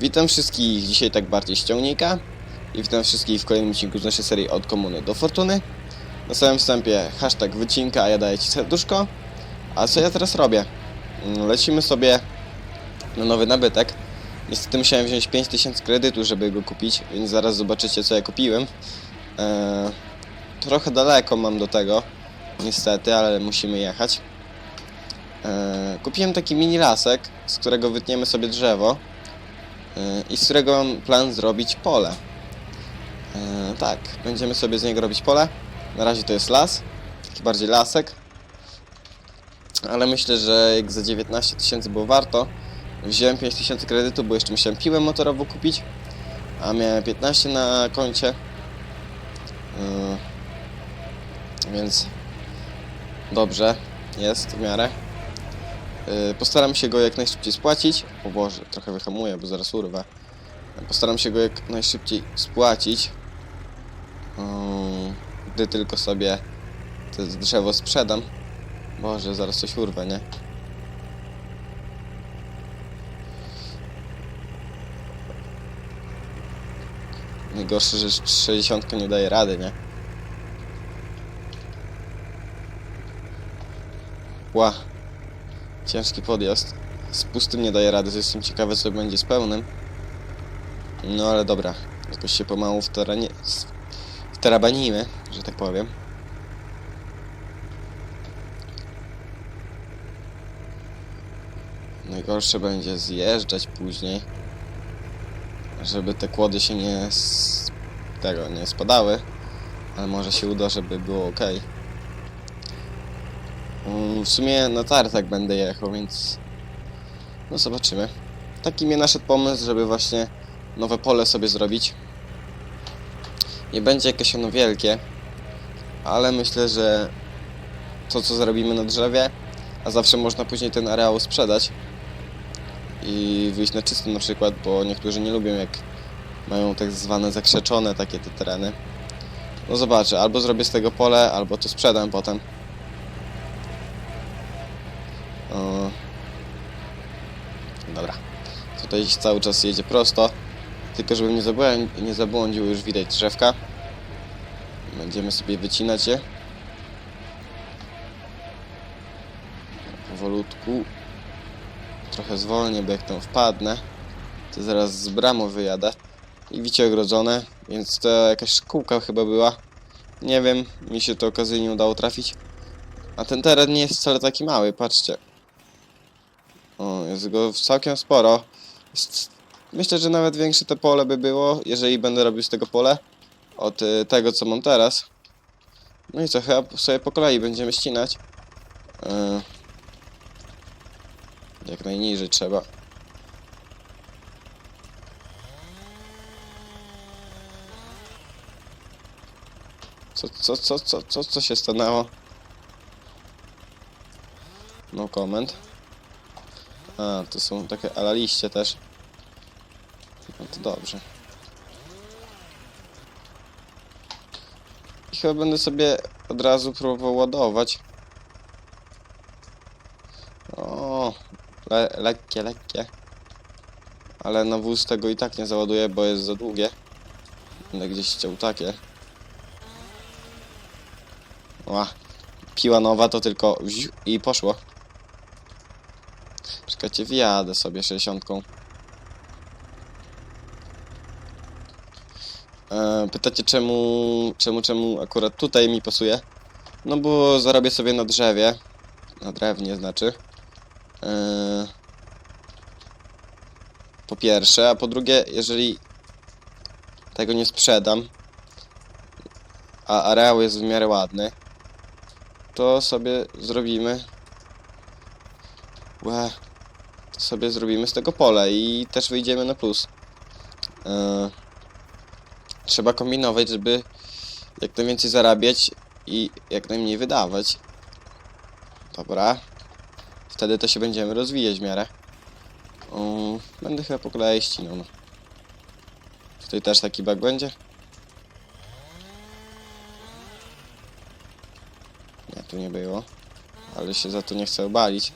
Witam wszystkich dzisiaj tak bardziej z ciągnika i witam wszystkich w kolejnym odcinku z naszej serii od komuny do fortuny. Na samym wstępie hashtag wycinka, a ja daję Ci serduszko. A co ja teraz robię? Mm, Lecimy sobie na nowy nabytek. Niestety musiałem wziąć 5000 kredytu, żeby go kupić, więc zaraz zobaczycie co ja kupiłem. Eee, trochę daleko mam do tego, niestety, ale musimy jechać. Eee, kupiłem taki mini lasek, z którego wytniemy sobie drzewo i z którego mam plan zrobić pole. Yy, tak, będziemy sobie z niego robić pole. Na razie to jest las, taki bardziej lasek. Ale myślę, że jak za 19 tysięcy było warto. Wziąłem 5 tysięcy kredytu, bo jeszcze musiałem piłę motorową kupić, a miałem 15 na koncie. Yy, więc dobrze, jest w miarę. Postaram się go jak najszybciej spłacić. O Boże, trochę wyhamuję, bo zaraz urwę. Postaram się go jak najszybciej spłacić. Yy, Gdy tylko sobie to drzewo sprzedam. Boże, zaraz coś urwę, nie? Najgorsze, że 60 nie daje rady, nie? Ła. Ciężki podjazd. Z pustym nie daje rady, jestem ciekawy co będzie z pełnym. No ale dobra, jakoś się pomału w terenie... w terabanimy, że tak powiem. Najgorsze będzie zjeżdżać później, żeby te kłody się nie... s- tego, nie spadały. Ale może się uda, żeby było ok. Mm, W sumie na tartak będę jechał, więc no zobaczymy. Taki mnie naszedł pomysł, żeby właśnie nowe pole sobie zrobić. Nie będzie jakieś ono wielkie, ale myślę, że to co zrobimy na drzewie, a zawsze można później ten areał sprzedać i wyjść na czysto na przykład, bo niektórzy nie lubią jak mają tak zwane zakrzeczone takie te tereny. No zobaczę, albo zrobię z tego pole, albo to sprzedam potem. O. Dobra. Tutaj cały czas jedzie prosto. Tylko żebym nie, nie zabłądził, już widać drzewka. Będziemy sobie wycinać je. Powolutku. Trochę zwolnię, bo jak tam wpadnę, to zaraz z bramą wyjadę. I wicie ogrodzone, więc to jakaś szkółka chyba była. Nie wiem, mi się to okazyjnie udało trafić. A ten teren nie jest wcale taki mały, patrzcie. O, jest go całkiem sporo. Myślę, że nawet większe te pole by było, jeżeli będę robił z tego pole od y, tego, co mam teraz. No i co, chyba sobie po kolei będziemy ścinać. Y, jak najniżej trzeba. Co, co, co, co, co, co się stanęło? No comment. A, to są takie ala liście też. Dobrze. Chyba będę sobie od razu próbował ładować. O, le lekkie, lekkie. Ale na wóz tego i tak nie załaduję, bo jest za długie. Będę gdzieś chciał takie. Ła, piła nowa to tylko i poszło. Czekajcie, wjadę sobie 60. pytacie czemu, czemu, czemu akurat tutaj mi pasuje? No bo zarobię sobie na drzewie. Na drewnie znaczy. E, po pierwsze, a po drugie, jeżeli tego nie sprzedam, a areał jest w miarę ładny, to sobie zrobimy Łe. To sobie zrobimy z tego pole i też wyjdziemy na plus. E, trzeba kombinować, żeby jak najwięcej zarabiać i jak najmniej wydawać. Dobra. Wtedy to się będziemy rozwijać w miarę. O, będę chyba po kolei ścinał. No. Tutaj też taki bug będzie? Nie, tu nie było. Ale się za to nie chcę obalić.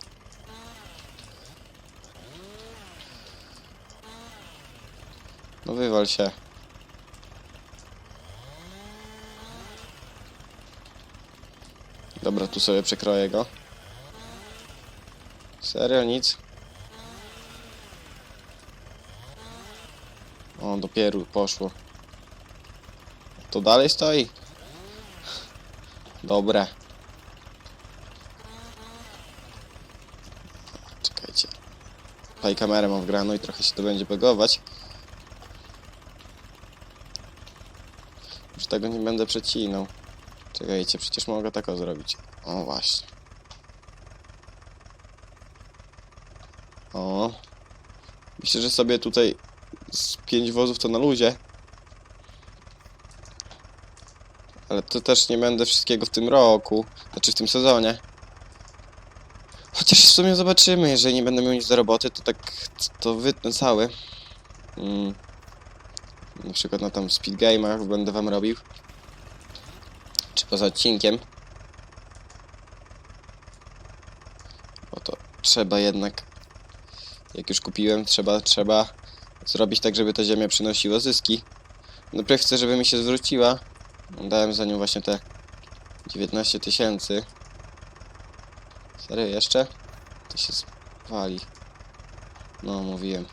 No wywal się. Dobra, tu sobie przekroję go. Serio, nic? O, dopiero poszło. To dalej stoi? Dobre. Czekajcie. Tutaj kamerę mam wgraną i trochę się to będzie bugować. Już tego nie będę przecinał. Czekajcie, przecież mogę tak o zrobić. O, właśnie. O. Myślę, że sobie tutaj z pięć wozów to na luzie. Ale to też nie będę wszystkiego w tym roku. Znaczy w tym sezonie. Chociaż w sumie zobaczymy, jeżeli nie będę miał nic do roboty, to tak to wytnę cały. Mm. Na przykład na tam speed game'ach będę wam robił. Poza odcinkiem. Bo to trzeba jednak. Jak już kupiłem, trzeba, trzeba zrobić tak, żeby ta ziemia przynosiła zyski. Najpierw chcę, żeby mi się zwróciła. Dałem za nią właśnie te 19 tysięcy. Serio jeszcze? To się spali. No, mówiłem.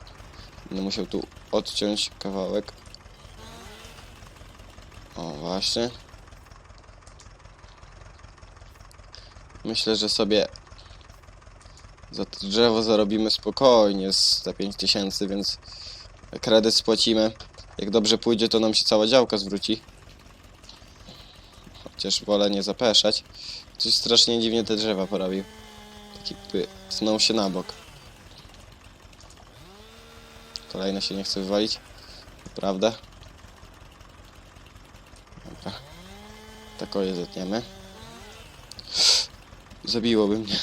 Będę musiał tu odciąć kawałek. O, właśnie. Myślę, że sobie za to drzewo zarobimy spokojnie z te 5000, więc kredyt spłacimy. Jak dobrze pójdzie, to nam się cała działka zwróci. Chociaż wolę nie zapeszać. Coś strasznie dziwnie te drzewa porobił. Tak jakby tnął się na bok. Kolejne się nie chce wywalić. Prawda? Dobra. Tak o je zetniemy. Zabiłoby mnie.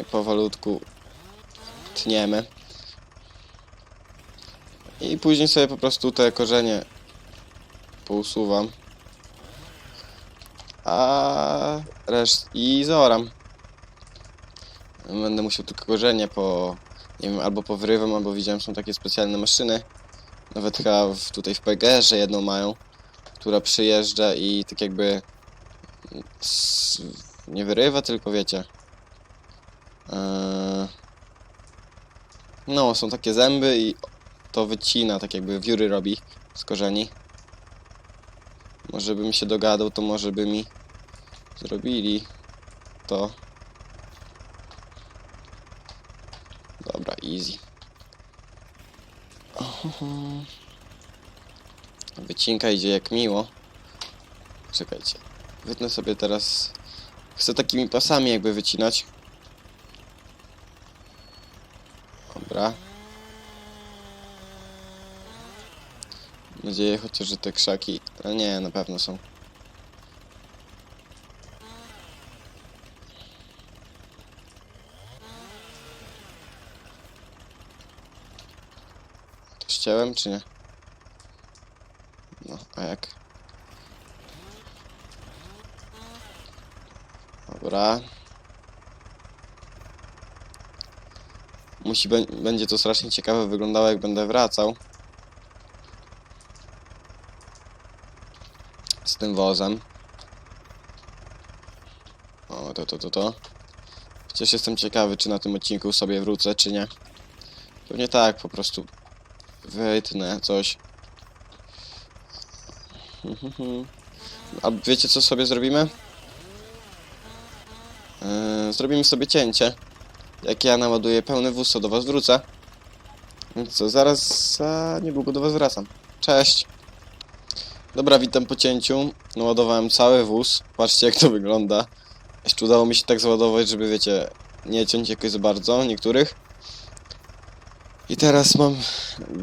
I powolutku tniemy. I później sobie po prostu te korzenie pousuwam. A reszt i zoram. Będę musiał tylko korzenie po, nie wiem, albo powyrywam, albo widziałem, są takie specjalne maszyny. Nawet chyba w, tutaj w PGR-ze jedną mają, która przyjeżdża i tak jakby nie wyrywa, tylko wiecie. Eee, no, są takie zęby i to wycina, tak jakby wióry robi z korzeni. Może bym się dogadał, to może by mi zrobili to. Dobra, easy. Wycinka idzie jak miło. Czekajcie. Wytnę sobie teraz... Chcę takimi pasami jakby wycinać. Dobra. Mam nadzieję chociaż, że te krzaki... Ale nie, na pewno są. To ścięłem, czy nie? No, a jak? Dobra. Musi, bę- będzie to strasznie ciekawe wyglądało, jak będę wracał. Z tym wozem. O, to, to, to, to. Chociaż jestem ciekawy, czy na tym odcinku sobie wrócę, czy nie. Pewnie tak, po prostu wytnę coś. A wiecie, co sobie zrobimy? Zrobimy sobie cięcie. Jak ja naładuję pełny wóz, to do was wrócę. Więc co, zaraz za niedługo do was wracam. Cześć! Dobra, witam po cięciu. Naładowałem cały wóz. Patrzcie, jak to wygląda. Jeszcze udało mi się tak załadować, żeby, wiecie, nie ciąć jakoś za bardzo niektórych. I teraz mam...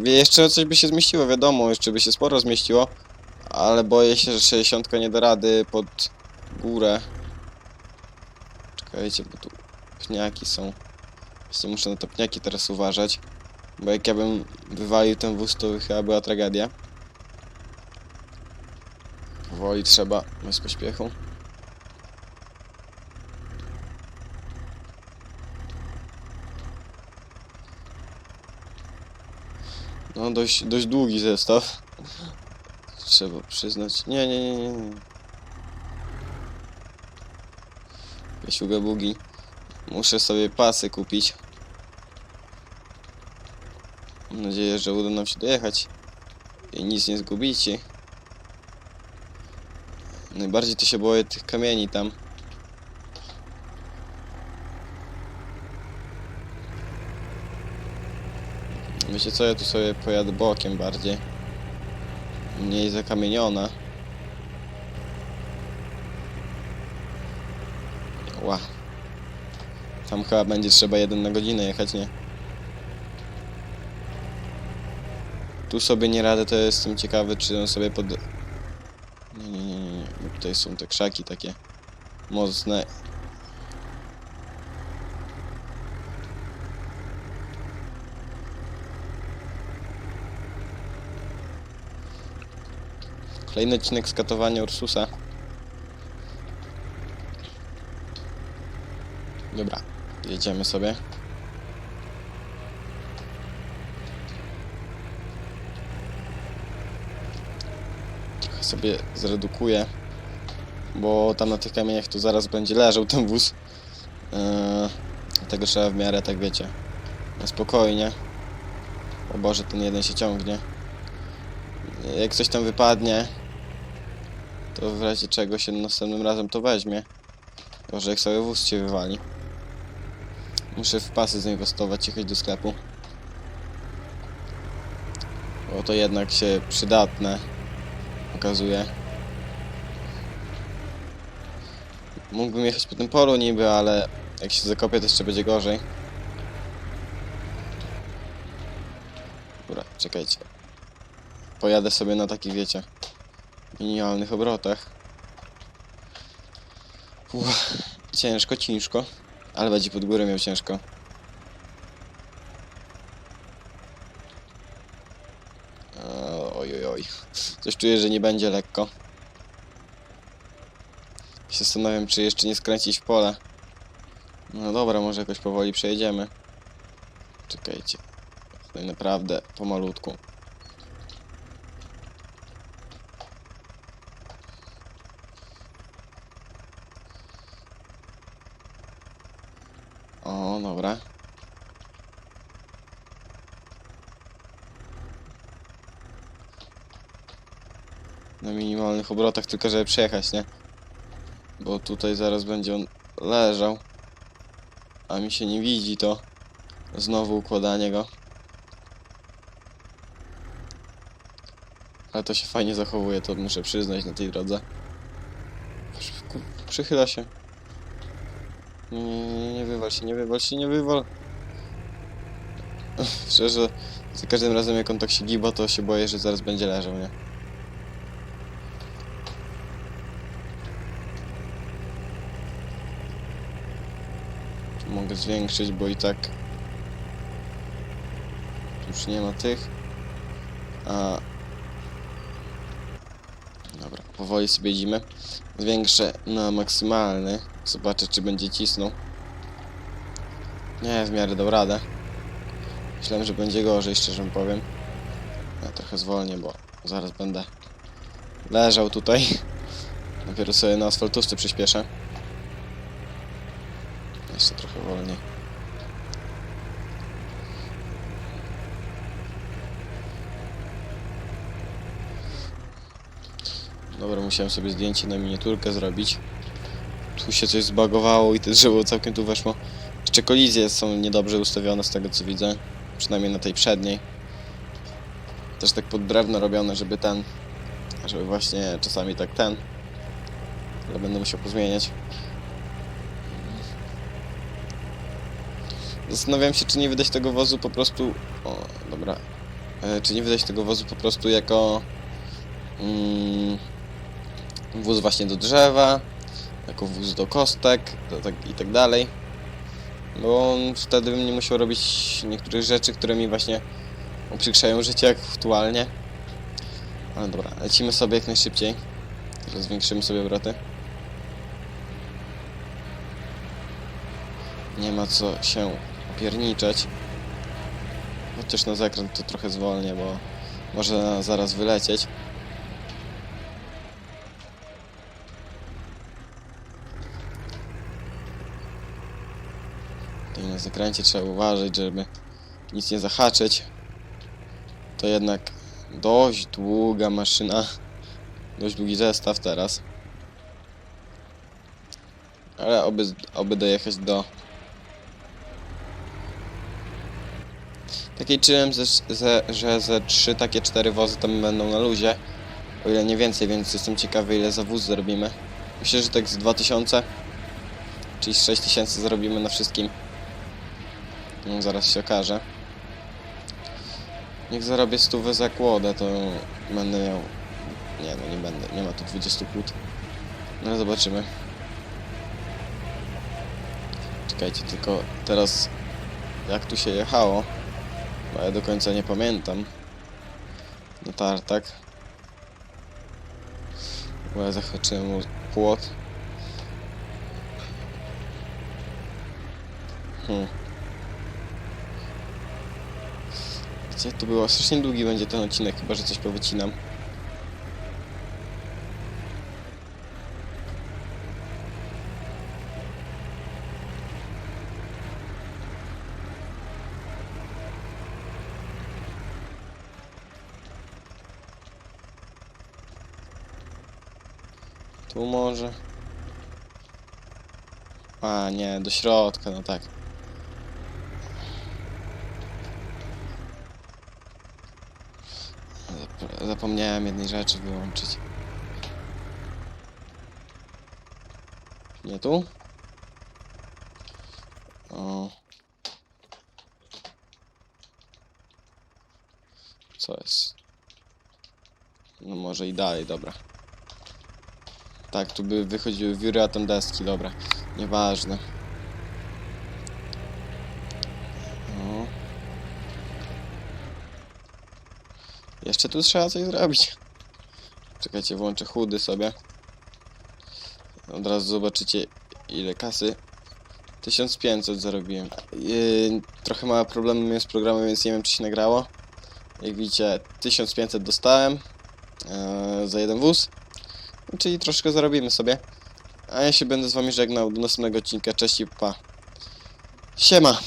Jeszcze coś by się zmieściło, wiadomo, jeszcze by się sporo zmieściło. Ale boję się, że 60 nie da rady pod górę. Czekajcie, bo tu pniaki są. Właśnie muszę na te pniaki teraz uważać. Bo jak ja bym wywalił ten wóz, to chyba była tragedia. Powoli trzeba, bez pośpiechu. No dość, dość długi zestaw. Trzeba przyznać. Nie, nie, nie, nie. nie. Jasiuga bugi. Muszę sobie pasy kupić. Mam nadzieję, że uda nam się dojechać. I nic nie zgubicie. Najbardziej to się boję tych kamieni tam. Wiecie co, ja tu sobie pojadę bokiem bardziej. Mniej zakamieniona. Ła. Tam chyba będzie trzeba jeden na godzinę jechać, nie? Tu sobie nie radę, to jestem ciekawy, czy on sobie pod... Nie, nie, nie, nie, bo Tutaj są te krzaki takie mocne. Kolejny odcinek skatowania Ursusa. Dobra, jedziemy sobie. Trochę sobie zredukuję, bo tam na tych kamieniach to zaraz będzie leżał ten wóz. Eee, dlatego trzeba w miarę, tak wiecie, na spokojnie. O Boże, ten jeden się ciągnie. Jak coś tam wypadnie, to w razie czego się następnym razem to weźmie. Może jak sobie wóz się wywali. Muszę w pasy zainwestować, jechać do sklepu. Bo to jednak się przydatne okazuje. Mógłbym jechać po tym polu niby, ale jak się zakopię to jeszcze będzie gorzej. Dobra, czekajcie. Pojadę sobie na takich, wiecie, minimalnych obrotach. Uff, ciężko, ciężko. Ale będzie pod górę miał ciężko. Oj, oj, oj. Coś czuję, że nie będzie lekko. Się zastanawiam, czy jeszcze nie skręcić w pole. No dobra, może jakoś powoli przejedziemy. Czekajcie. Tutaj naprawdę pomalutku. O, dobra. Na minimalnych obrotach, tylko żeby przejechać, nie? Bo tutaj zaraz będzie on leżał. A mi się nie widzi to. Znowu układanie go. Ale to się fajnie zachowuje, to muszę przyznać na tej drodze. Przychyla się. Nie, nie, nie, nie wywal się, nie wywal się, nie wywal. Szczerze, za każdym razem jak on tak się giba, to się boję, że zaraz będzie leżał, nie? Tu Mogę zwiększyć, bo i tak już nie ma tych. A... Dobra, powoli sobie jedziemy. Zwiększę na maksymalny. Zobaczę, czy będzie cisnął. Nie, w miarę dał radę. Myślałem, że będzie gorzej, szczerze powiem. Ja trochę zwolnię, bo zaraz będę leżał tutaj. Dopiero sobie na asfaltówce przyspieszę. Jeszcze trochę wolniej. Dobra, musiałem sobie zdjęcie na miniaturkę zrobić. Tu się coś zbagowało i to drzewo całkiem tu weszło. Jeszcze kolizje są niedobrze ustawione z tego co widzę. Przynajmniej na tej przedniej. Też tak pod drewno robione, żeby ten... Żeby właśnie czasami tak ten... Ale będę musiał pozmieniać. Zastanawiam się, czy nie wydać tego wozu po prostu... O, dobra. E, czy nie wydać tego wozu po prostu jako... Mm, wóz właśnie do drzewa, jako wóz do kostek tak, i tak dalej. Bo on wtedy bym nie musiał robić niektórych rzeczy, które mi właśnie uprzykrzają życie aktualnie. Ale dobra, lecimy sobie jak najszybciej. Zwiększymy sobie obroty. Nie ma co się opierniczeć. Chociaż na zakręt to trochę zwolnię, bo może zaraz wylecieć. Tutaj na zakręcie trzeba uważać, żeby nic nie zahaczyć. To jednak dość długa maszyna. Dość długi zestaw teraz. Ale oby, oby dojechać do Takiej czułem, że, że, że ze trzy takie cztery wozy tam będą na luzie. O ile nie więcej, więc jestem ciekawy ile za wóz zrobimy. Myślę, że tak z 2000 czyli z 6000 zrobimy na wszystkim. No, zaraz się okaże. Jak zarobię stówę za kłodę, to będę miał... Nie no, nie będę, nie ma tu 20 kłód. No zobaczymy. Czekajcie, tylko teraz jak tu się jechało. Bo ja do końca nie pamiętam. Na tartak. Bo ja zahaczyłem mu płot. Hmm. Gdzie to było? Strasznie długi będzie ten odcinek, chyba że coś powycinam. Tu może. A, nie, do środka, no tak. Zap- Zapomniałem jednej rzeczy wyłączyć. Nie tu? O. Co jest? No może i dalej, dobra. Tak, tu by wychodziły wióry, a tam deski, dobra. Nieważne. No. Jeszcze tu trzeba coś zrobić. Czekajcie, włączę chudy sobie. Od razu zobaczycie ile kasy. 1500 zarobiłem. Yy, trochę małe problemy miałem z programem, więc nie wiem czy się nagrało. Jak widzicie, 1500 dostałem yy, za jeden wóz. Czyli troszkę zarobimy sobie. A ja się będę z wami żegnał. Do następnego odcinka. Cześć i pa. Siema.